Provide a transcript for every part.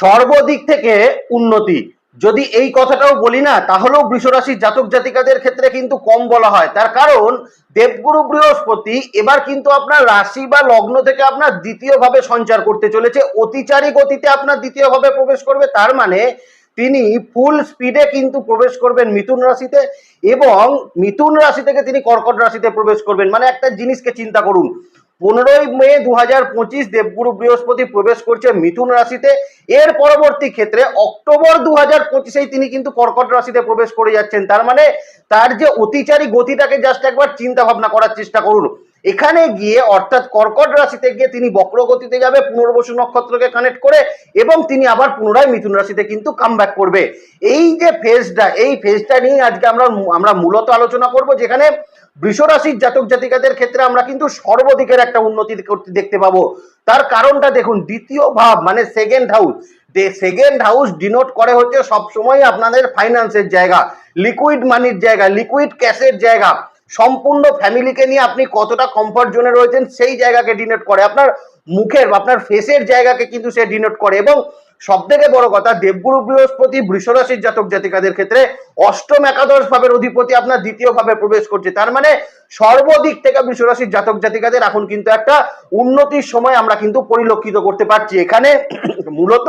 সর্বদিক থেকে উন্নতি। যদি এই কথাটাও বলি না, তাহলেও বৃষরাশির জাতক জাতিকাদের ক্ষেত্রে কিন্তু কম বলা হয়। তার কারণ, দেবগুরু বৃহস্পতি এবার কিন্তু আপনার রাশি বা লগ্ন থেকে আপনার দ্বিতীয় ভাবে সঞ্চার করতে চলেছে। অতিচারী গতিতে আপনার দ্বিতীয় ভাবে প্রবেশ করবে। তার মানে তিনি ফুল স্পিডে কিন্তু প্রবেশ করবেন মিথুন রাশিতে এবং মিথুন রাশি থেকে তিনি কর্কট রাশিতে প্রবেশ করবেন। মানে একটা জিনিসকে চিন্তা করুন। পনেরোই মে দু হাজার পঁচিশ দেবগুরু বৃহস্পতি প্রবেশ করছে মিথুন রাশিতে। এর পরবর্তী ক্ষেত্রে অক্টোবর দু হাজার পঁচিশেই তিনি কিন্তু কর্কট রাশিতে প্রবেশ করে যাচ্ছেন। তার মানে তার যে অতিচারী গতিটাকে জাস্ট একবার চিন্তা ভাবনা করার চেষ্টা করুন। এখানে গিয়ে অর্থাৎ কর্কট রাশিতে গিয়ে তিনি বক্রগতিতে যাবে, পুনর্বসু নক্ষত্রকে কানেক্ট করে এবং তিনি আবার পুনরায় মিথুন রাশিতে কিন্তু কাম করবে। এই যে ফেজটা এই ফেজটা নিয়ে আজকে আমরা আমরা মূলত আলোচনা করব, যেখানে বৃষরাশির জাতক জাতিকাদের ক্ষেত্রে আমরা কিন্তু সর্বদিকের একটা উন্নতি করতে দেখতে পাবো। তার কারণটা দেখুন, দ্বিতীয় ভাব মানে second house second house denote করে হচ্ছে সবসময় আপনাদের ফাইন্যান্সের জায়গা লিকুইড মানির জায়গা লিকুইড ক্যাশের জায়গা। সম্পূর্ণ ফ্যামিলিকে নিয়ে আপনি কতটা কমফর্ট জোনে রয়েছেন, সেই জায়গাকে ডিনোট করে। আপনার মুখের আপনার ফেসের জায়গাকে কিন্তু সে ডিনোট করে এবং সব থেকে বড় কথা, দেবগুরু বৃহস্পতি বৃষরাশির জাতক জাতিকাদের ক্ষেত্রে অষ্টম একাদশ ভাবের অধিপতি আপনার দ্বিতীয় ভাবে প্রবেশ করছে। তার মানে সর্বদিক থেকে বৃষরাশির জাতক জাতিকাদের এখন কিন্তু একটা উন্নতির সময় আমরা কিন্তু পরিলক্ষিত করতে পারছি। এখানে মূলত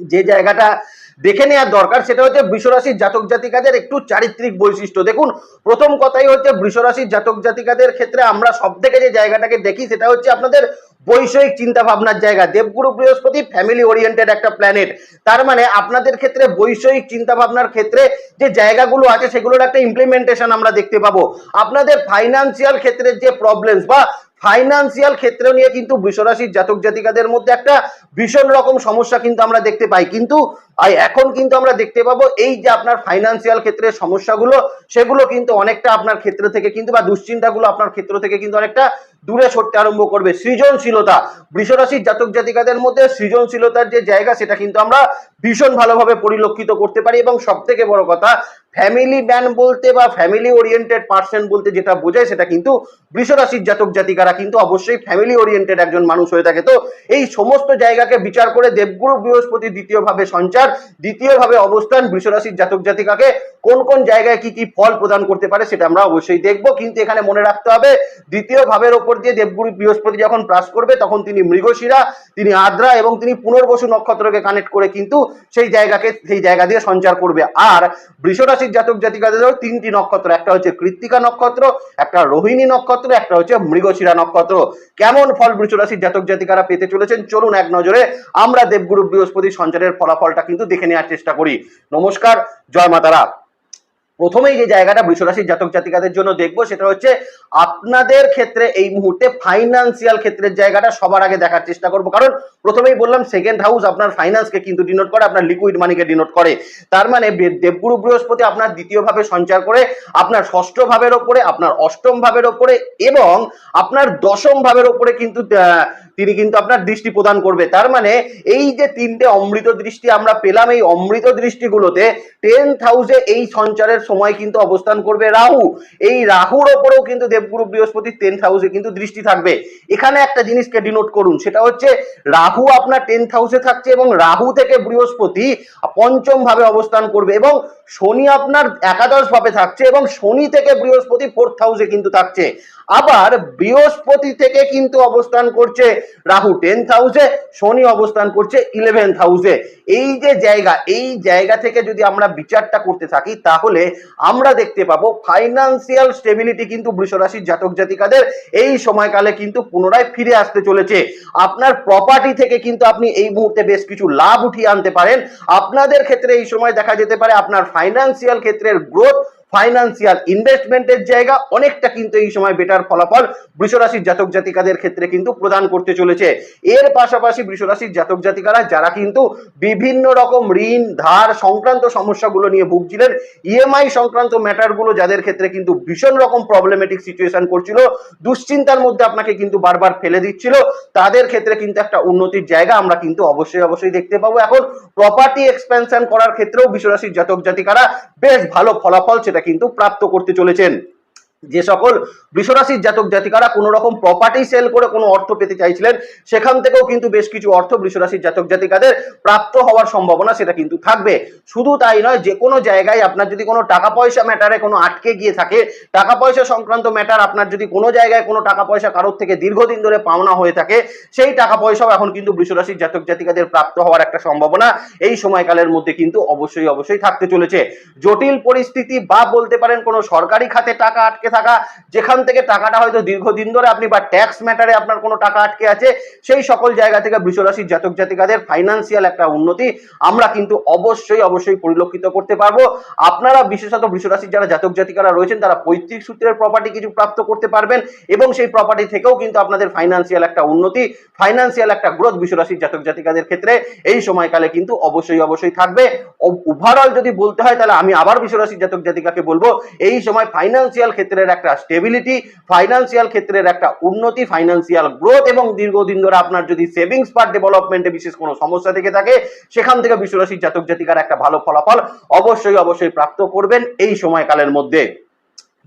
যে জায়গাটা দেখে নেওয়ার দরকার, সেটা হচ্ছে বৃষরাশির জাতক জাতিকাদের একটু চারিত্রিক বৈশিষ্ট্য। দেখুন, প্রথম কথাই হচ্ছে বৃষরাশির জাতক জাতিকাদের ক্ষেত্রে আমরা সব থেকে যে জায়গাটাকে দেখি, সেটা হচ্ছে আপনাদের বৈষয়িক চিন্তা ভাবনার জায়গা। দেবগুরু বৃহস্পতি ফ্যামিলি ওরিয়েন্টেড একটা প্ল্যানেট তার মানে আপনাদের ক্ষেত্রে বৈষয়িক চিন্তা ভাবনার ক্ষেত্রে যে জায়গাগুলো আছে, সেগুলোর একটা ইমপ্লিমেন্টেশন আমরা দেখতে পাবো। আপনাদের ফাইন্যান্সিয়াল ক্ষেত্রের যে প্রবলেমস বা ফাইন্যান্সিয়াল ক্ষেত্র নিয়ে কিন্তু বৃষরাশির জাতক জাতিকাদের মধ্যে একটা ভীষণ রকম সমস্যা কিন্তু আমরা দেখতে পাই। কিন্তু এখন কিন্তু আমরা দেখতে পাবো এই যে আপনার ফাইন্যান্সিয়াল ক্ষেত্রে সমস্যাগুলো, সেগুলো কিন্তু অনেকটা আপনার ক্ষেত্র থেকে কিন্তু বা দুশ্চিন্তাগুলো আপনার ক্ষেত্র থেকে কিন্তু অনেকটা দূরে সরতে আরম্ভ করবে। সৃজনশীলতা। বৃষরাশির জাতক জাতিকাদের মধ্যে সৃজনশীলতার যে জায়গা, সেটা কিন্তু আমরা ভীষণ ভালোভাবে পরিলক্ষিত করতে পারি এবং সব থেকে বড় কথা ফ্যামিলি ম্যান বলতে বা ফ্যামিলি ওরিয়েন্টেড পার্সন বলতে যেটা বোঝায়, সেটা কিন্তু বৃষরাশির জাতক জাতিকারা কিন্তু অবশ্যই ফ্যামিলি ওরিয়েন্টেড একজন মানুষ হয়ে থাকে। তো এই সমস্ত জায়গাকে বিচার করে দেবগুরু বৃহস্পতি দ্বিতীয়ভাবে সঞ্চার, দ্বিতীয়ভাবে অবস্থান বৃষরাশির জাতক জাতিকাকে কোন কোন জায়গায় কি কি ফল প্রদান করতে পারে, সেটা আমরা অবশ্যই দেখব। কিন্তু এখানে মনে রাখতে হবে দ্বিতীয় ভাবের ওপর দিয়ে দেবগুরু বৃহস্পতি যখন প্রাস করবে, তখন তিনি মৃগশিরা, তিনি আদ্রা এবং তিনি পুনর্বসু নক্ষত্রকে কানেক্ট করে কিন্তু সেই জায়গাকে, সেই জায়গা দিয়ে সঞ্চার করবে। আর বৃষরাশির জাতক জাতিকাদেরও তিনটি নক্ষত্র, একটা হচ্ছে কৃত্তিকা নক্ষত্র, একটা রোহিণী নক্ষত্র, একটা হচ্ছে মৃগশিরা নক্ষত্র। কেমন ফল বৃষরাশির জাতক জাতিকারা পেতে চলেছেন? চলুন এক নজরে আমরা দেবগুরু বৃহস্পতি সঞ্চারের ফলাফলটা কিন্তু দেখে নেওয়ার চেষ্টা করি। নমস্কার, জয় মাতারা। প্রথমেই যে জায়গাটা বৃষরাশির জাতক জাতিকাদের জন্য দেখব সেটা হচ্ছে আপনাদের ক্ষেত্রে এই মুহূর্তে ফাইন্যান্সিয়াল ক্ষেত্রের জায়গাটা সবার আগে দেখার চেষ্টা করব। কারণ প্রথমেই বললাম সেকেন্ড হাউস আপনার ফাইন্যান্সকে কিন্তু ডিনোট করে, আপনার লিকুইড মানিকে ডিনোট করে। তার মানে দেবগুরু বৃহস্পতি আপনার দ্বিতীয় ভাবে সঞ্চার করে, আপনার ষষ্ঠ ভাবের ওপরে, আপনার অষ্টম ভাবের ওপরে এবং আপনার দশম ভাবের ওপরে কিন্তু তিনি কিন্তু আপনার দৃষ্টি প্রদান করবে। তার মানে এই যে তিনটে অমৃত দৃষ্টি আমরা পেলাম, এই অমৃত দৃষ্টিগুলোতে টেন্থ হাউসে এই সঞ্চারের সময় কিন্তু অবস্থান করবে রাহু। এই রাহুর ওপরেও কিন্তু দেবগুরু বৃহস্পতি টেন হাউসে কিন্তু দৃষ্টি থাকবে। এখানে একটা জিনিসকে ডিনোট করুন, সেটা হচ্ছে রাহু আপনার টেন্থ হাউসে থাকছে এবং রাহু থেকে বৃহস্পতি পঞ্চম ভাবে অবস্থান করবে এবং শনি আপনার একাদশ ভাবে থাকছে এবং শনি থেকে বৃহস্পতি ফোর্থ হাউসে কিন্তু থাকছে। আবার বৃহস্পতি থেকে কিন্তু অবস্থান করছে রাহু টেন্থ হাউসে শনি অবস্থান করছে ইলেভেন্থ হাউসে এই যে জায়গা, এই জায়গা থেকে যদি আমরা বিচারটা করতে থাকি, তাহলে আমরা দেখতে পাবো ফাইন্যান্সিয়াল স্টেবিলিটি কিন্তু বৃষরাশির জাতক জাতিকাদের এই সময়কালে কিন্তু পুনরায় ফিরে আসতে চলেছে। আপনার প্রপার্টি থেকে কিন্তু আপনি এই মুহূর্তে বেশ কিছু লাভ উঠিয়ে আনতে পারেন। আপনাদের ক্ষেত্রে এই সময় দেখা যেতে পারে আপনার ফাইন্যান্সিয়াল ক্ষেত্রের গ্রোথ ফাইন্যান্সিয়াল ইনভেস্টমেন্টের জায়গা অনেকটা কিন্তু এই সময় বেটার ফলাফল বৃষরাশির জাতক জাতিকাদের ক্ষেত্রে কিন্তু প্রদান করতে চলেছে। এর পাশাপাশি বৃষরাশির জাতক জাতিকারা যারা কিন্তু বিভিন্ন রকম ঋণ, ধার সংক্রান্ত সমস্যাগুলো নিয়ে ভুগছিলেন ইএমআই সংক্রান্ত ম্যাটারগুলো যাদের ক্ষেত্রে কিন্তু ভীষণ রকম প্রবলেমেটিক সিচুয়েশন করছিল, দুশ্চিন্তার মধ্যে আপনাকে কিন্তু বারবার ফেলে দিচ্ছিল। তাদের ক্ষেত্রে কিন্তু একটা উন্নতির জায়গা আমরা কিন্তু অবশ্যই অবশ্যই দেখতে পাবো। এখন প্রপার্টি এক্সপেনশন করার ক্ষেত্রেও বিশ্বরাশির জাতক জাতিকারা বেশ ভালো ফলাফল সেটা কিন্তু প্রাপ্ত করতে চলেছেন। যে সকল বৃষরাশির জাতক জাতিকারা কোনো রকম প্রপার্টি সেল করে কোনো অর্থ পেতে চাইছিলেন, সেখান থেকেও কিন্তু বেশ কিছু অর্থ বৃষরাশির জাতক জাতিকাদের প্রাপ্ত হওয়ার সম্ভাবনা সেটা কিন্তু থাকবে। শুধু তাই নয়, যে কোনো জায়গায় আপনার যদি কোনো টাকা পয়সা ম্যাটারে কোনো আটকে গিয়ে থাকে, টাকা পয়সা সংক্রান্ত ম্যাটার আপনার যদি কোনো জায়গায় কোনো টাকা পয়সা কারোর থেকে দীর্ঘদিন ধরে পাওনা হয়ে থাকে, সেই টাকা পয়সাও এখন কিন্তু বৃষরাশির জাতক জাতিকাদের প্রাপ্ত হওয়ার একটা সম্ভাবনা এই সময়কালের মধ্যে কিন্তু অবশ্যই অবশ্যই থাকতে চলেছে। জটিল পরিস্থিতি বা বলতে পারেন কোনো সরকারি খাতে টাকা আটকে থাকা যেখান থেকে টাকাটা হয়তো দীর্ঘদিন ধরে আপনি বা ট্যাক্স ম্যাটারে আপনার কোনো টাকা আটকে আছে, সেই সকল জায়গা থেকে বৃষরাশির জাতক জাতিকাদের ফাইন্যান্সিয়াল একটা উন্নতি আমরা কিন্তু অবশ্যই অবশ্যই পরিলক্ষিত করতে পারব। আপনারা বিশেষত বৃষরাশির যারা জাতক জাতিকারা রয়েছেন, তারা পৈতৃক সূত্রের প্রপার্টি কিছু প্রাপ্ত করতে পারবেন এবং সেই প্রপার্টি থেকেও কিন্তু আপনাদের ফাইন্যান্সিয়াল একটা উন্নতি ফাইন্যান্সিয়াল একটা গ্রোথ বিশ্বরাশির জাতক জাতিকাদের ক্ষেত্রে এই সময়কালে কিন্তু অবশ্যই অবশ্যই থাকবে। ওভারঅল যদি বলতে হয়, তাহলে আমি আবার বিশ্বরাশির জাতক জাতিকাকে বলব, এই সময় ফাইন্যান্সিয়াল ক্ষেত্রের একটা স্টেবিলিটি ফাইন্যান্সিয়াল ক্ষেত্রের একটা উন্নতি ফাইন্যান্সিয়াল গ্রোথ এবং দীর্ঘদিন ধরে আপনার যদি সেভিংস পার ডেভেলপমেন্টে বিশেষ কোনো সমস্যা থেকে থাকে, সেখান থেকে বিশ্বরাশির জাতক জাতিকার একটা ভালো ফলাফল অবশ্যই অবশ্যই প্রাপ্ত করবেন এই সময়কালের মধ্যে।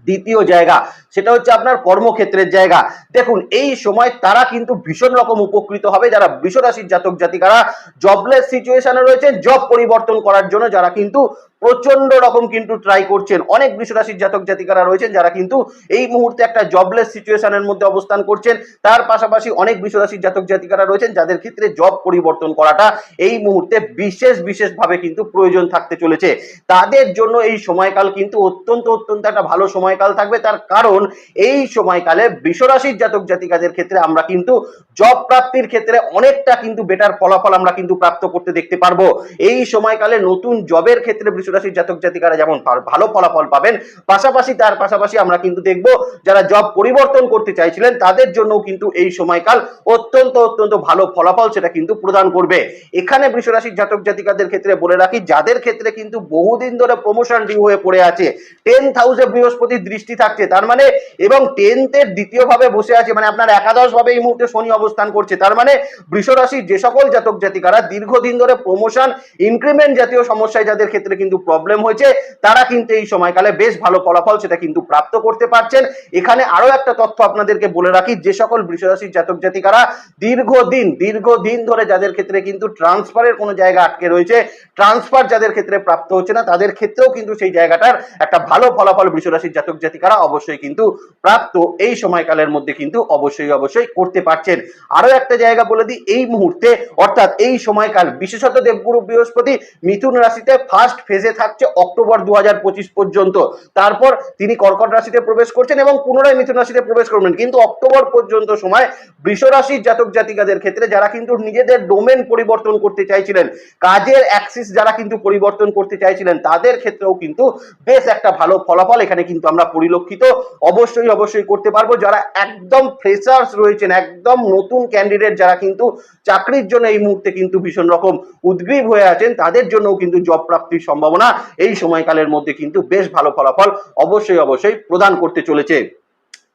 দ্বিতীয় জায়গা, সেটা হচ্ছে আপনার কর্মক্ষেত্রের জায়গা। দেখুন, এই সময় তারা কিন্তু ভীষণ রকম উপকৃত হবে যারা বিশ্বরাশির জাতক জাতিকারা জবলেস সিচুয়েশনে রয়েছে জব পরিবর্তন করার জন্য যারা কিন্তু প্রচণ্ড রকম কিন্তু ট্রাই করছেন। অনেক বৃষরাশির জাতক জাতিকারা রয়েছেন যারা কিন্তু এই মুহূর্তে একটা জবলেস সিচুয়েশনের মধ্যে অবস্থান করছেন। তার পাশাপাশি অনেক বৃষরাশির জাতক জাতিকারা রয়েছেন যাদের ক্ষেত্রে জব পরিবর্তন করাটা এই মুহূর্তে বিশেষ, বিশেষভাবে কিন্তু প্রয়োজন থাকতে চলেছে। তাদের জন্য এই সময়কাল কিন্তু অত্যন্ত অত্যন্ত একটা ভালো সময়কাল থাকবে। তার কারণ এই সময়কালে বৃষরাশির জাতক জাতিকাদের ক্ষেত্রে আমরা কিন্তু জব প্রাপ্তির ক্ষেত্রে অনেকটা কিন্তু বেটার ফলাফল আমরা কিন্তু প্রাপ্ত করতে দেখতে পারব। এই সময়কালে নতুন জবের ক্ষেত্রে বৃষরাশির জাতক জাতিকারা যেমন ভালো ফলাফল পাবেন, পাশাপাশি তার পাশাপাশি আমরা কিন্তু দেখব যারা জব পরিবর্তন করতে চাইছিলেন, তাদের জন্য কিন্তু এই সময়কাল অত্যন্ত অত্যন্ত ভালো ফলাফল সেটা কিন্তু প্রদান করবে। এখানে বৃষরাশির জাতক জাতিকাদের ক্ষেত্রে বলে রাখি, যাদের ক্ষেত্রে কিন্তু বহুদিন ধরে প্রমোশন ডিউ হয়ে পড়ে আছে টেন্থ হাউসে বৃহস্পতির দৃষ্টি থাকছে, তার মানে এবং টেন্থের দ্বিতীয় ভাবে বসে আছে মানে আপনার একাদশ ভাবে এই মুহূর্তে শনি অবস্থান করছে, তার মানে বৃষরাশির যে সকল জাতক জাতিকারা দীর্ঘদিন ধরে প্রমোশন ইনক্রিমেন্ট জাতীয় সমস্যায় যাদের ক্ষেত্রে কিন্তু প্রবলেম হয়েছে, তারা কিন্তু এই সময়কালে বেশ ভালো ফলাফল সেটা কিন্তু প্রাপ্ত করতে পারছেন। এখানে আরও একটা তথ্য আপনাদেরকে বলে রাখি, যে সকল বৃষরাশির জাতক জাতিকারা দীর্ঘদিন দীর্ঘদিন ধরে যাদের ক্ষেত্রে কিন্তু ট্রান্সফারের কোনো জায়গা আটকে রয়েছে, ট্রান্সফার যাদের ক্ষেত্রে প্রাপ্ত হচ্ছে না, তাদের ক্ষেত্রেও কিন্তু সেই জায়গাটার একটা ভালো ফলাফল বৃষরাশির জাতক জাতিকারা অবশ্যই কিন্তু প্রাপ্ত এই সময়কালের মধ্যে কিন্তু অবশ্যই অবশ্যই করতে পারছেন। আরও একটা জায়গা বলে দিই, এই মুহূর্তে অর্থাৎ এই সময়কাল, বিশেষত দেবগুরু বৃহস্পতি মিথুন রাশিতে ফার্স্ট ফেজে থাকছে অক্টোবর দু হাজার পঁচিশ পর্যন্ত। তারপর তিনি কর্কট রাশিতে প্রবেশ করছেন এবং পুনরায় মিথুন রাশিতে প্রবেশ করবেন। কিন্তু অক্টোবর পর্যন্ত সময় বৃষ রাশির জাতক জাতিকাদের ক্ষেত্রে যারা কিন্তু নিজেদের ডোমেন পরিবর্তন করতে চাইছিলেন, কাজের অ্যাক্সিস যারা কিন্তু পরিবর্তন করতে চাইছিলেন, তাদের ক্ষেত্রেও কিন্তু বেশ একটা ভালো ফলাফল এখানে কিন্তু আমরা পরিলক্ষিত। অবশ্যই অবশ্যই করতে পারব। যারা একদম ফ্রেশার্স রয়েছেন, একদম নতুন ক্যান্ডিডেট যারা কিন্তু চাকরির জন্য এই মুহূর্তে কিন্তু ভীষণ রকম উদ্গ্রীব হয়ে আছেন, তাদের জন্যও কিন্তু জব প্রাপ্তির সম্ভাবনা এই সময়কালের মধ্যে কিন্তু বেশ ভালো ফলাফল অবশ্যই অবশ্যই প্রদান করতে চলেছে।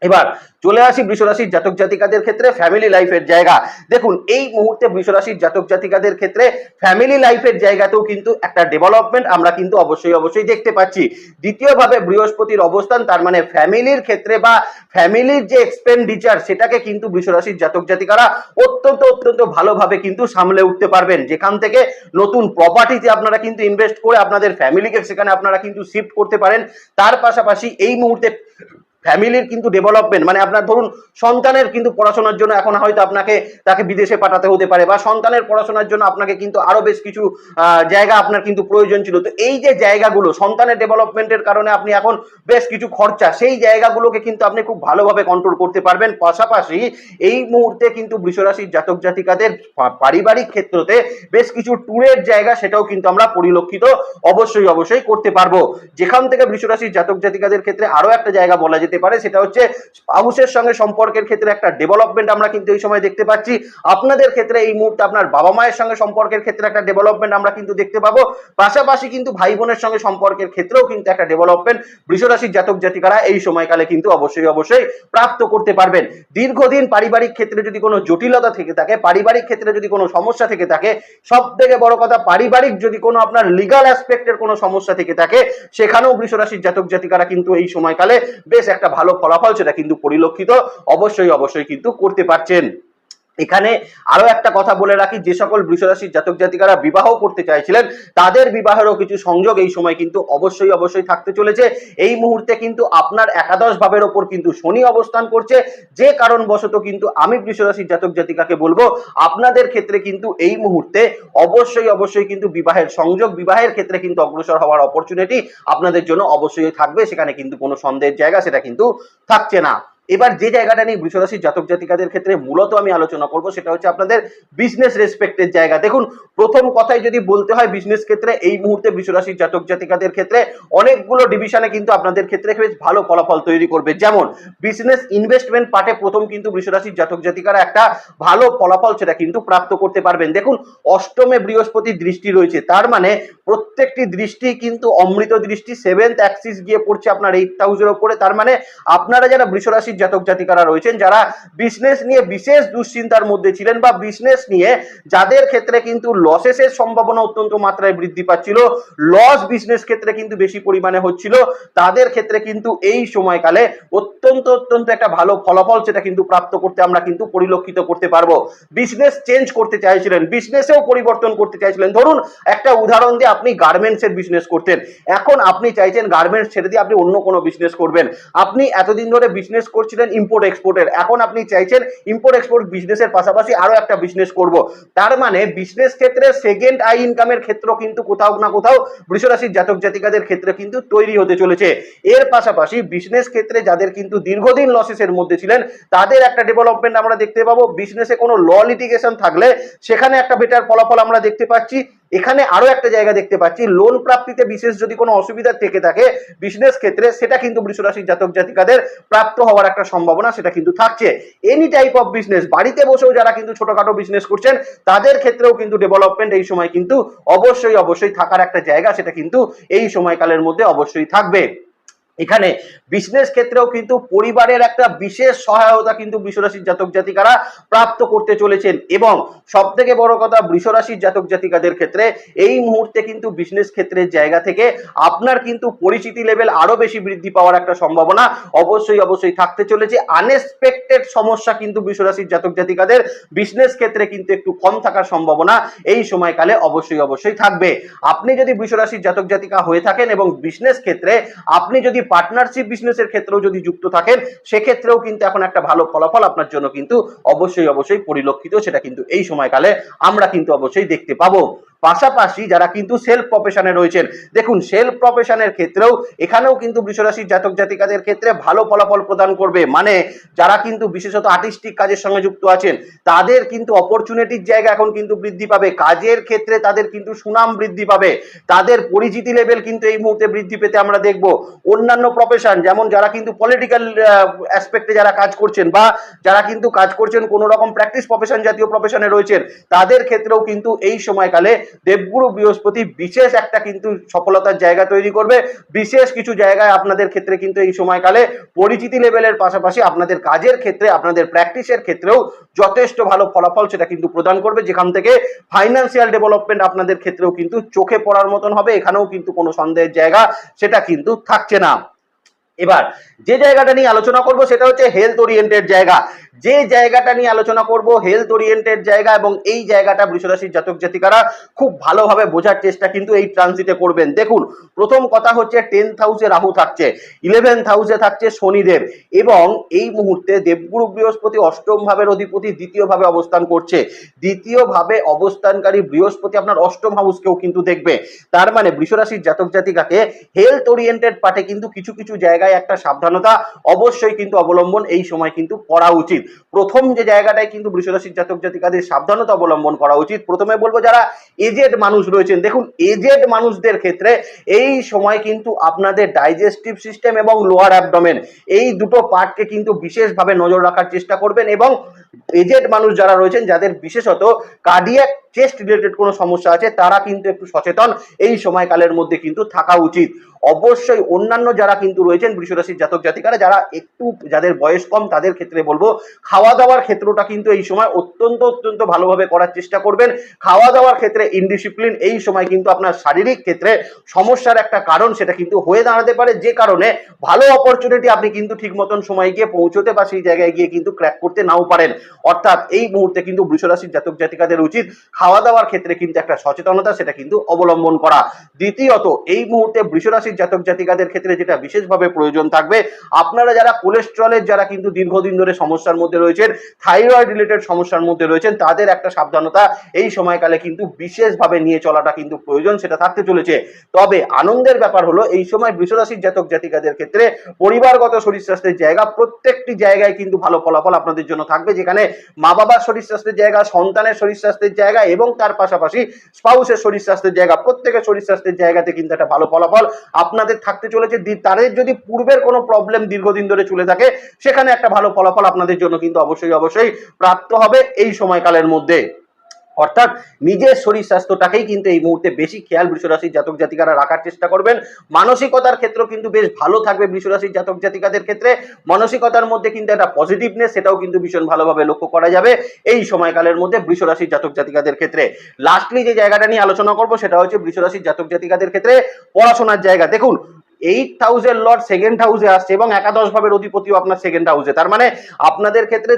এবার চলে আসি বৃষরাশির জাতক জাতিকাদের ক্ষেত্রে ফ্যামিলি লাইফের জায়গা। দেখুন, এই মুহূর্তে বৃষরাশির জাতক জাতিকাদের ক্ষেত্রে ফ্যামিলি লাইফের জায়গাতেও কিন্তু একটা ডেভেলপমেন্ট আমরা কিন্তু অবশ্যই অবশ্যই দেখতে পাচ্ছি। দ্বিতীয়ভাবে বৃহস্পতির অবস্থান, তার মানে ফ্যামিলির ক্ষেত্রে বা ফ্যামিলির যে এক্সপেন্ডিচার সেটাকে কিন্তু বৃষরাশির জাতক জাতিকারা অত্যন্ত অত্যন্ত ভালোভাবে কিন্তু সামলে উঠতে পারবেন। যেখান থেকে নতুন প্রপার্টিতে আপনারা কিন্তু ইনভেস্ট করে আপনাদের ফ্যামিলিকে সেখানে আপনারা কিন্তু শিফট করতে পারেন। তার পাশাপাশি এই মুহূর্তে ফ্যামিলির কিন্তু ডেভেলপমেন্ট মানে আপনার ধরুন সন্তানের কিন্তু পড়াশোনার জন্য এখন হয়তো আপনাকে, তাকে বিদেশে পাঠাতে হতে পারে, বা সন্তানের পড়াশোনার জন্য আপনাকে কিন্তু আরও বেশ কিছু জায়গা আপনার কিন্তু প্রয়োজন ছিল। তো এই যে জায়গাগুলো, সন্তানের ডেভেলপমেন্টের কারণে আপনি এখন বেশ কিছু খরচা, সেই জায়গাগুলোকে কিন্তু আপনি খুব ভালোভাবে কন্ট্রোল করতে পারবেন। পাশাপাশি এই মুহূর্তে কিন্তু বৃষরাশির জাতক জাতিকাদের পারিবারিক ক্ষেত্রতে বেশ কিছু ট্যুরের জায়গা সেটাও কিন্তু আমরা পরিলক্ষিত অবশ্যই অবশ্যই করতে পারব। যেখান থেকে বৃষরাশির জাতক জাতিকাদের ক্ষেত্রে আরও একটা জায়গা বলা যেতে পারে, সেটা হচ্ছে স্পাউসের সঙ্গে সম্পর্কের ক্ষেত্রে একটা ডেভেলপমেন্ট আমরা কিন্তু এই সময় দেখতে পাচ্ছি। আপনাদের ক্ষেত্রে এই মুহূর্তে আপনার বাবা মায়ের সঙ্গে সম্পর্কের ক্ষেত্রে একটা ডেভেলপমেন্ট আমরা কিন্তু দেখতে পাবো। পাশাপাশি কিন্তু ভাই বোনের সঙ্গে সম্পর্কের ক্ষেত্রেও কিন্তু একটা ডেভেলপমেন্ট বৃষরাশির জাতক জাতিকারা এই সময়কালে কিন্তু অবশ্যই অবশ্যই প্রাপ্ত করতে পারবেন। দীর্ঘদিন পারিবারিক ক্ষেত্রে যদি কোনো জটিলতা থেকে থাকে, পারিবারিক ক্ষেত্রে যদি কোনো সমস্যা থেকে থাকে সব থেকে বড় কথা পারিবারিক যদি কোনো আপনার লিগাল অ্যাসপেক্টের কোনো সমস্যা থেকে থাকে, সেখানেও বৃষরাশির জাতক জাতিকারা কিন্তু এই সময়কালে বেশ একটা একটা ভালো ফলাফল সেটা কিন্তু পরিলক্ষিত অবশ্যই অবশ্যই কিন্তু করতে পারছেন। এখানে আরও একটা কথা বলে রাখি, যে সকল বৃষরাশির জাতক জাতিকারা বিবাহ করতে চাইছিলেন, তাদের বিবাহেরও কিছু সংযোগ এই সময় কিন্তু অবশ্যই অবশ্যই থাকতে চলেছে। এই মুহূর্তে কিন্তু আপনার একাদশ ভাবের ওপর কিন্তু শনি অবস্থান করছে। যে কারণবশত কিন্তু আমি বৃষরাশির জাতক জাতিকাকে বলব, আপনাদের ক্ষেত্রে কিন্তু এই মুহূর্তে অবশ্যই অবশ্যই কিন্তু বিবাহের সংযোগ, বিবাহের ক্ষেত্রে কিন্তু অগ্রসর হওয়ার অপরচুনিটি আপনাদের জন্য অবশ্যই থাকবে। সেখানে কিন্তু কোনো সন্দেহের জায়গা সেটা কিন্তু থাকছে না। এবার যে জায়গাটা নিয়ে বৃষরাশির জাতক জাতিকাদের ক্ষেত্রে মূলত আমি আলোচনা করব, সেটা হচ্ছে আপনাদের বিজনেস রেসপেক্টের জায়গা। দেখুন, প্রথম কথাই যদি বলতে হয় বিজনেস ক্ষেত্রে, এই মুহূর্তে বৃষরাশির জাতক জাতিকাদের ক্ষেত্রে, অনেকগুলো ডিভিশনে কিন্তু আপনাদের ক্ষেত্রে বেশ ভালো ফলাফল তৈরি করবে। যেমন বিজনেস ইনভেস্টমেন্ট পার্টে প্রথম কিন্তু বৃষরাশির জাতক জাতিকারা একটা ভালো ফলাফল সেটা কিন্তু প্রাপ্ত করতে পারবেন। দেখুন, অষ্টমে বৃহস্পতির দৃষ্টি রয়েছে, তার মানে প্রত্যেকটি দৃষ্টি কিন্তু অমৃত দৃষ্টি সেভেন্থ অ্যাক্সিস গিয়ে পড়ছে আপনার এইট হাউসের ওপরে তার মানে আপনারা যারা বৃষরাশির জাতক জাতিকারা রয়েছেন, যারা বিজনেস নিয়ে বিশেষ দুশ্চিন্তার মধ্যে ছিলেন বা বিজনেস নিয়ে যাদের ক্ষেত্রে কিন্তু লসেসের সম্ভাবনা অত্যন্ত মাত্রায় বৃদ্ধি পাচ্ছিল লস বিজনেস ক্ষেত্রে কিন্তু বেশি পরিমাণে হচ্ছিল, তাদের ক্ষেত্রে কিন্তু এই সময়কালে অত্যন্ত অত্যন্ত একটা ভালো ফলাফল সেটা কিন্তু প্রাপ্ত করতে আমরা কিন্তু পরিলক্ষিত করতে পারব। বিজনেস চেঞ্জ করতে চাইছিলেন বিজনেসেও পরিবর্তন করতে চাইছিলেন। ধরুন, একটা উদাহরণ দিয়ে আপনি গার্মেন্টসের বিজনেস করতেন। এখন আপনি চাইছেন গার্মেন্টস ছেড়ে দিয়ে আপনি অন্য কোনো বিজনেস করবেন। আপনি এতদিন ধরে বিজনেস করছিলেন ইম্পোর্ট এক্সপোর্টের এখন আপনি চাইছেন ইম্পোর্ট এক্সপোর্ট বিজনেসের পাশাপাশি আরও একটা বিজনেস করব। তার মানে বিজনেস ক্ষেত্রে সেকেন্ড আই ইনকামের ক্ষেত্র কিন্তু কোথাও না কোথাও বৃষরাশির জাতক জাতিকাদের ক্ষেত্রে কিন্তু তৈরি হতে চলেছে। এর পাশাপাশি বিজনেস ক্ষেত্রে যাদের কিন্তু দীর্ঘদিন লসেসের মধ্যে ছিলেন। তাদের একটা ডেভেলপমেন্ট আমরা দেখতে পাবো। বিজনেসে কোনো ল লিটিগেশন থাকলে সেখানে একটা বেটার ফলাফল আমরা দেখতে পাচ্ছি। এখানে আরও একটা জায়গা দেখতে পাচ্ছি। লোন প্রাপ্তিতে বিশেষ যদি কোনো অসুবিধা থেকে থাকে বিজনেস ক্ষেত্রে, সেটা কিন্তু বৃষরাশির জাতক জাতিকাদের প্রাপ্ত হওয়ার একটা সম্ভাবনা সেটা কিন্তু থাকছে। এনি টাইপ অফ বিজনেস বাড়িতে বসেও যারা কিন্তু ছোটখাটো বিজনেস করছেন, তাদের ক্ষেত্রেও কিন্তু ডেভেলপমেন্ট এই সময় কিন্তু অবশ্যই অবশ্যই থাকার একটা জায়গা সেটা কিন্তু এই সময়কালের মধ্যে অবশ্যই থাকবে। এখানে বিজনেস ক্ষেত্রেও কিন্তু পরিবারের একটা বিশেষ সহায়তা কিন্তু বৃষরাশির জাতক জাতিকারা প্রাপ্ত করতে চলেছেন এবং সব থেকে বড় কথা বৃষরাশির জাতক জাতিকাদের ক্ষেত্রে এই মুহূর্তে কিন্তু বিজনেস ক্ষেত্রের জায়গা থেকে আপনার কিন্তু পরিচিতি লেভেল আরও বেশি বৃদ্ধি পাওয়ার একটা সম্ভাবনা অবশ্যই অবশ্যই থাকতে চলেছে। আনএক্সপেক্টেড সমস্যা কিন্তু বৃষরাশির জাতক জাতিকাদের বিজনেস ক্ষেত্রে কিন্তু একটু কম থাকার সম্ভাবনা এই সময়কালে অবশ্যই অবশ্যই থাকবে। আপনি যদি বৃষরাশির জাতক জাতিকা হয়ে থাকেন এবং বিজনেস ক্ষেত্রে আপনি যদি পার্টনারশিপ বিজনেসের ক্ষেত্রেও যদি যুক্ত থাকেন, সেক্ষেত্রেও কিন্তু এখন একটা ভালো ফলাফল আপনার জন্য কিন্তু অবশ্যই অবশ্যই পরিলক্ষিত। সেটা কিন্তু এই সময়কালে আমরা কিন্তু অবশ্যই দেখতে পাবো। পাশাপাশি যারা কিন্তু সেলফ প্রফেশনে রয়েছেন, দেখুন সেলফ প্রফেশনের ক্ষেত্রেও এখানেও কিন্তু বৃষরাশির জাতক জাতিকাদের ক্ষেত্রে ভালো ফলাফল প্রদান করবে। মানে যারা কিন্তু বিশেষত আর্টিস্টিক কাজের সঙ্গে যুক্ত আছেন, তাদের কিন্তু অপরচুনিটির জায়গা এখন কিন্তু বৃদ্ধি পাবে। কাজের ক্ষেত্রে তাদের কিন্তু সুনাম বৃদ্ধি পাবে। তাদের পরিচিতি লেভেল কিন্তু এই মুহূর্তে বৃদ্ধি পেতে আমরা দেখব। অন্যান্য প্রফেশন যেমন যারা কিন্তু পলিটিক্যাল অ্যাসপেক্টে যারা কাজ করছেন বা যারা কিন্তু কাজ করছেন কোনো রকম প্র্যাকটিস প্রফেশন জাতীয় প্রফেশনে রয়েছেন, তাদের ক্ষেত্রেও কিন্তু এই সময়কালে দেবগুরু বৃহস্পতি বিশেষ একটা কিন্তু সফলতার জায়গা তৈরি করবে। বিশেষ কিছু জায়গায় আপনাদের ক্ষেত্রে কিন্তু এই সময়কালে পরিচিতি লেভেলের পাশাপাশি আপনাদের কাজের ক্ষেত্রে, আপনাদের প্র্যাকটিসের ক্ষেত্রেও যথেষ্ট ভালো ফলাফল সেটা কিন্তু প্রদান করবে। যেখান থেকে ফাইন্যান্সিয়াল ডেভেলপমেন্ট আপনাদের ক্ষেত্রেও কিন্তু চোখে পড়ার মতন হবে। এখানেও কিন্তু কোনো সন্দেহের জায়গা সেটা কিন্তু থাকছে না। এবার যে জায়গাটা নিয়ে আলোচনা করব সেটা হচ্ছে হেলথ ওরিয়েন্টেড জায়গা। যে জায়গাটা নিয়ে আলোচনা করব হেলথ ওরিয়েন্টেড জায়গা এবং এই জায়গাটা বৃষরাশির জাতক জাতিকারা খুব ভালোভাবে বোঝার চেষ্টা কিন্তু এই ট্রানজিটে করবেন। দেখুন, প্রথম কথা হচ্ছে টেন্থ হাউসে রাহু থাকছে ইলেভেন্থ হাউসে থাকছে শনিদেব এবং এই মুহূর্তে দেবগুরু বৃহস্পতি অষ্টম ভাবের অধিপতি দ্বিতীয় ভাবে অবস্থান করছে। দ্বিতীয় ভাবে অবস্থানকারী বৃহস্পতি আপনার অষ্টম হাউসকেও কিন্তু দেখবে। তার মানে বৃষরাশির জাতক জাতিকাকে হেলথ ওরিয়েন্টেড পার্টে কিন্তু কিছু কিছু জায়গায় একটা সাবধানতা অবশ্যই কিন্তু অবলম্বন এই সময় কিন্তু করা উচিত। প্রথম যে জায়গাটায় কিন্তু বৃষরাশির জাতক জাতিকাদের সাবধানতা অবলম্বন করা উচিত। প্রথমে বলব যারা এজেড মানুষ রয়েছেন, দেখুন এজেড মানুষদের ক্ষেত্রে এই সময় কিন্তু আপনাদের ডাইজেস্টিভ সিস্টেম এবং লোয়ার অ্যাবডোমেন এই দুটো পার্টকে কিন্তু বিশেষভাবে নজর রাখার চেষ্টা করবেন এবং এজেড মানুষ যারা রয়েছেন, যাদের বিশেষত কার্ডিয়াক চেস্ট রিলেটেড কোনো সমস্যা আছে, তারা কিন্তু একটু সচেতন। এই সময়কালের মধ্যে কিন্তু থাকা উচিত। অবশ্যই অন্যান্য যারা কিন্তু রয়েছেন, বৃষরাশির জাতক জাতিকারা, যারা একটু যাদের বয়স কম, তাদের ক্ষেত্রে বলব খাওয়া দাওয়ার ক্ষেত্রটা কিন্তু এই সময় অত্যন্ত অত্যন্ত ভালোভাবে করার চেষ্টা করবেন। খাওয়া দাওয়ার ক্ষেত্রে ইনডিসিপ্লিন এই সময় কিন্তু আপনার শারীরিক ক্ষেত্রে সমস্যার একটা কারণ, সেটা কিন্তু হয়ে দাঁড়াতে পারে। যে কারণে ভালো অপরচুনিটি আপনি কিন্তু ঠিক মতন সময় গিয়ে পৌঁছতে বা সেই জায়গায় গিয়ে কিন্তু ক্র্যাক করতে নাও পারেন। অর্থাৎ এই মুহূর্তে কিন্তু বৃষরাশির জাতক জাতিকাদের উচিত খাওয়া দাওয়ার ক্ষেত্রে কিন্তু একটা সচেতনতা সেটা কিন্তু অবলম্বন করা। দ্বিতীয়ত, এই মুহূর্তে বৃষরাশির জাতক জাতিকাদের ক্ষেত্রে যেটা বিশেষভাবে প্রয়োজন থাকবে, আপনারা যারা কোলেস্ট্রলের যারা কিন্তু দীর্ঘদিন ধরে সমস্যার মধ্যে রয়েছেন থাইরয়েড রিলেটেড সমস্যার মধ্যে রয়েছেন, তাদের একটা সাবধানতা এই সময়কালে কিন্তু বিশেষভাবে নিয়ে চলাটা কিন্তু প্রয়োজন, সেটা থাকতে চলেছে। তবে আনন্দের ব্যাপার হলো, এই সময় বৃষরাশির জাতক জাতিকাদের ক্ষেত্রে পরিবারগত শরীর স্বাস্থ্যের জায়গা প্রত্যেকটি জায়গায় কিন্তু ভালো ফলাফল আপনাদের জন্য থাকবে, যেখানে মা বাবার শরীর স্বাস্থ্যের জায়গা, সন্তানের শরীর স্বাস্থ্যের জায়গা এবং তার পাশাপাশি স্পাউসের শরীর স্বাস্থ্যের জায়গা, প্রত্যেকের শরীর স্বাস্থ্যের জায়গাতে কিন্তু একটা ভালো ফলাফল আপনাদের থাকতে চলেছে। তাদের যদি পূর্বের কোনো প্রবলেম দীর্ঘদিন ধরে চলে থাকে, সেখানে একটা ভালো ফলাফল আপনাদের জন্য কিন্তু অবশ্যই অবশ্যই প্রাপ্ত হবে এই সময়কালের মধ্যে। অর্থাৎ নিজের শরীর স্বাস্থ্যটাকেই কিন্তু এই মুহূর্তে বেশি খেয়াল বৃষরাশির জাতক জাতিকারা রাখার চেষ্টা করবেন। মানসিকতার ক্ষেত্র কিন্তু বেশ ভালো থাকবে বৃষরাশির জাতক জাতিকাদের ক্ষেত্রে। মানসিকতার মধ্যে কিন্তু একটা পজিটিভনেস সেটাও কিন্তু ভীষণ ভালোভাবে লক্ষ্য করা যাবে এই সময়কালের মধ্যে বৃষরাশির জাতক জাতিকাদের ক্ষেত্রে। লাস্টলি যে জায়গাটা নিয়ে আলোচনা করব সেটা হচ্ছে বৃষরাশির জাতক জাতিকাদের ক্ষেত্রে পড়াশোনার জায়গা। দেখুন এইট হাউসের লর্ড সেকেন্ড হাউসে আসছে এবং একাদশ ভাবের অধিপতিও আপনার সেকেন্ড হাউসে তার মানে আপনাদের ক্ষেত্রে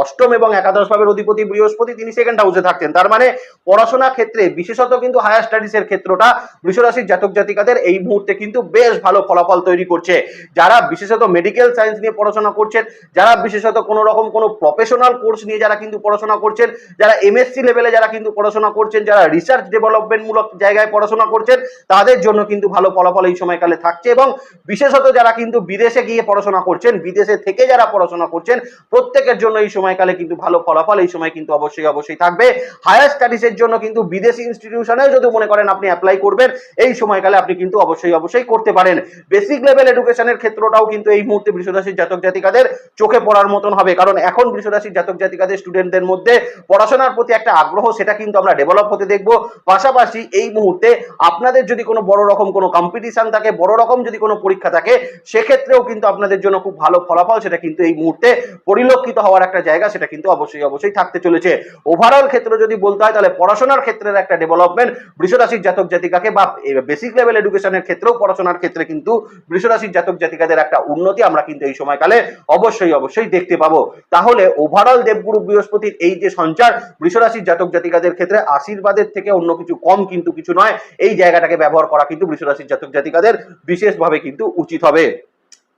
অষ্টম এবং একাদশ ভাবের অধিপতি বৃহস্পতি তিনি সেকেন্ড হাউসে থাকছেন তার মানে পড়াশোনা ক্ষেত্রে, বিশেষত কিন্তু হায়ার স্টাডিজ এর ক্ষেত্রটা বৃষরাশির জাতক জাতিকাদের এই মুহূর্তে কিন্তু বেশ ভালো ফলাফল তৈরি করছে। যারা বিশেষত মেডিকেল সায়েন্স নিয়ে পড়াশোনা করছেন, যারা বিশেষত কোনো রকম কোনো প্রফেশনাল কোর্স নিয়ে যারা কিন্তু পড়াশোনা করছেন, যারা এমএসসি লেভেলে যারা কিন্তু পড়াশোনা করছেন, যারা রিসার্চ ডেভেলপমেন্ট মূলক জায়গায় পড়াশোনা করছেন, তাদের জন্য কিন্তু ভালো ফলাফল এই সময়কালে থাকছে এবং বিশেষত যারা কিন্তু বিদেশে গিয়ে পড়াশোনা করছেন, বিদেশে থেকে যারা পড়াশোনা করছেন, প্রত্যেকের জন্য এই সময়কালে কিন্তু ভালো ফলাফল, এই সময় কিন্তু অবশ্যই অবশ্যই থাকবে। হায়ার স্টাডিজের জন্য কিন্তু বিদেশি ইনস্টিটিউশনে যদি মনে করেন আপনি অ্যাপ্লাই করবেন, এই সময়কালে আপনি কিন্তু অবশ্যই অবশ্যই করতে পারেন। বেসিক লেভেল এডুকেশনের ক্ষেত্রটাও কিন্তু এই মুহূর্তে বৃষরাশির জাতক জাতিকাদের চোখে পড়ার মতন হবে। কারণ এখন বৃষরাশির জাতক জাতিকাদের স্টুডেন্টদের মধ্যে পড়াশোনার প্রতি একটা আগ্রহ, সেটা কিন্তু আমরা ডেভেলপ হতে দেখব। পাশাপাশি এই মুহূর্তে আপনাদের যদি কোনো বড় রকম কোনো কম্পিটিশন থাকে বড় রকম যদি কোনো পরীক্ষা থাকে, সেক্ষেত্রেও কিন্তু আপনাদের জন্য খুব ভালো ফলাফল সেটা কিন্তু এই মুহূর্তে পরিলক্ষিত হওয়ার একটা জায়গা সেটা কিন্তু অবশ্যই অবশ্যই থাকতে চলেছে। ওভারঅল ক্ষেত্রে যদি বলতে হয়, তাহলে পড়াশোনার ক্ষেত্রের একটা ডেভেলপমেন্ট বৃষরাশির জাতক জাতিকাকে বা বেসিক লেভেল এডুকেশনের ক্ষেত্রেও পড়াশোনার ক্ষেত্রে কিন্তু বৃষরাশির জাতক জাতিকাদের একটা উন্নতি আমরা কিন্তু এই সময়কালে অবশ্যই অবশ্যই দেখতে পাবো। তাহলে ওভারঅল দেবগুরু বৃহস্পতির এই যে সঞ্চার, বৃষরাশির জাতক জাতিকাদের ক্ষেত্রে আশীর্বাদের থেকে অন্য কিছু কম কিন্তু কিছু নয়। এই জায়গাটাকে ব্যবহার করা কিন্তু বৃষরাশির জাতক জাতিকাদের বিশেষভাবে কিন্তু উচিত হবে।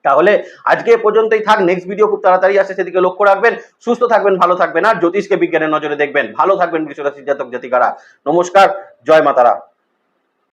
তাহলে আজকে পর্যন্তই থাক। নেক্সট ভিডিও খুব তাড়াতাড়ি আসে, সেদিকে লক্ষ্য রাখবেন। সুস্থ থাকবেন, ভালো থাকবেন, আর জ্যোতিষকে বিজ্ঞানের নজরে দেখবেন। ভালো থাকবেন বৃষরাশির জাতক জাতিকারা। নমস্কার, জয় মাতারা।